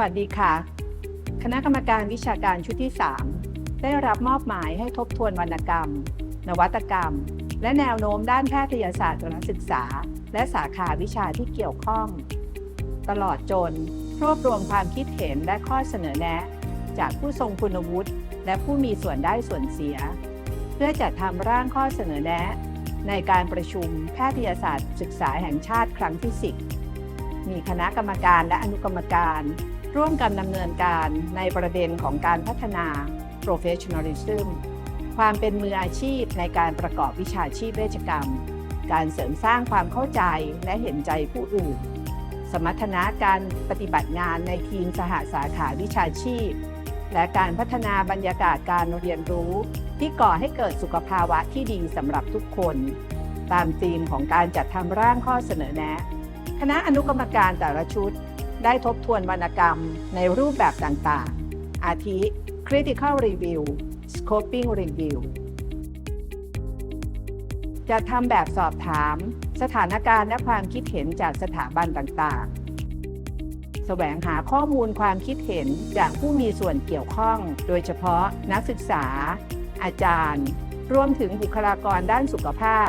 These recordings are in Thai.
วัสดีค่ะ คณะกรรมการวิชาการชุดที่ 3 ได้รับมอบหมายให้ทบทวนวรรณกรรม นวัตกรรม และแนวโน้มด้านแพทยศาสตร์การศึกษา และสาขาวิชาที่เกี่ยวข้อง ตลอดจนรวบรวมความคิดเห็นและข้อเสนอแนะ จากผู้ทรงคุณวุฒิและผู้มีส่วนได้ส่วนเสีย เพื่อจัดทำร่างข้อเสนอแนะ ในการประชุมแพทยศาสตร์ศึกษาแห่งชาติครั้งที่ 10 มีคณะกรรมการและอนุกรรมการ ร่วมกันดำเนินการในประเด็นของการพัฒนา professionalism ความเป็นมืออาชีพในการประกอบวิชาชีพเวชกรรม การเสริมสร้างความเข้าใจและเห็นใจผู้อื่น สมรรถนะการปฏิบัติงานในทีมสหสาขาวิชาชีพ และการพัฒนาบรรยากาศการเรียนรู้ ที่ก่อให้เกิดสุขภาวะที่ดีสำหรับทุกคน ตามธีมของการจัดทำร่างข้อเสนอแนะ คณะอนุกรรมการแต่ละชุด ได้ทบทวนวรรณกรรมในรูปแบบต่างๆ อาทิ critical review scoping review จะทำแบบสอบถาม สถานการณ์และความคิดเห็นจากสถาบันต่างๆแสวงหาข้อมูลความคิดเห็นจากผู้มีส่วนเกี่ยวข้อง โดยเฉพาะนักศึกษา อาจารย์ รวมถึงบุคลากรด้านสุขภาพ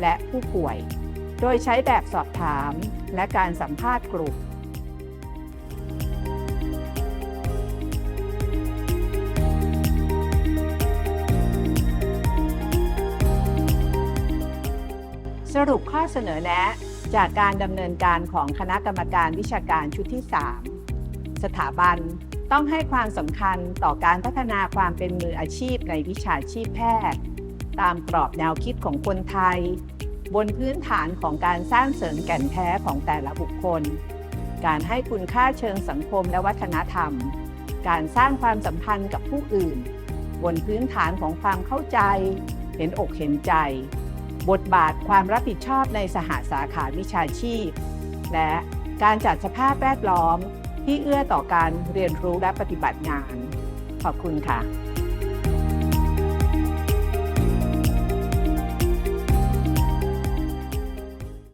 และผู้ป่วย โดยใช้แบบสอบถาม และการสัมภาษณ์กลุ่มสรุปข้อเสนอแนะจากการดำเนินการของคณะกรรมการวิชาการชุดที่ 3 สถาบันต้องให้ความสำคัญต่อการพัฒนาความเป็นมืออาชีพในวิชาชีพแพทย์ ตามกรอบแนวคิดของคนไทย บนพื้นฐานของการสร้างเสริมแก่นแท้ของแต่ละบุคคล การให้คุณค่าเชิงสังคมและวัฒนธรรม การสร้างความสัมพันธ์กับผู้อื่น บนพื้นฐานของความเข้าใจ เห็นอกเห็นใจ บทบาทความรับผิดชอบในสหสาขาวิชาชีพ และการจัดสภาพแวดล้อมที่เอื้อต่อการเรียนรู้และปฏิบัติงาน ขอบคุณค่ะ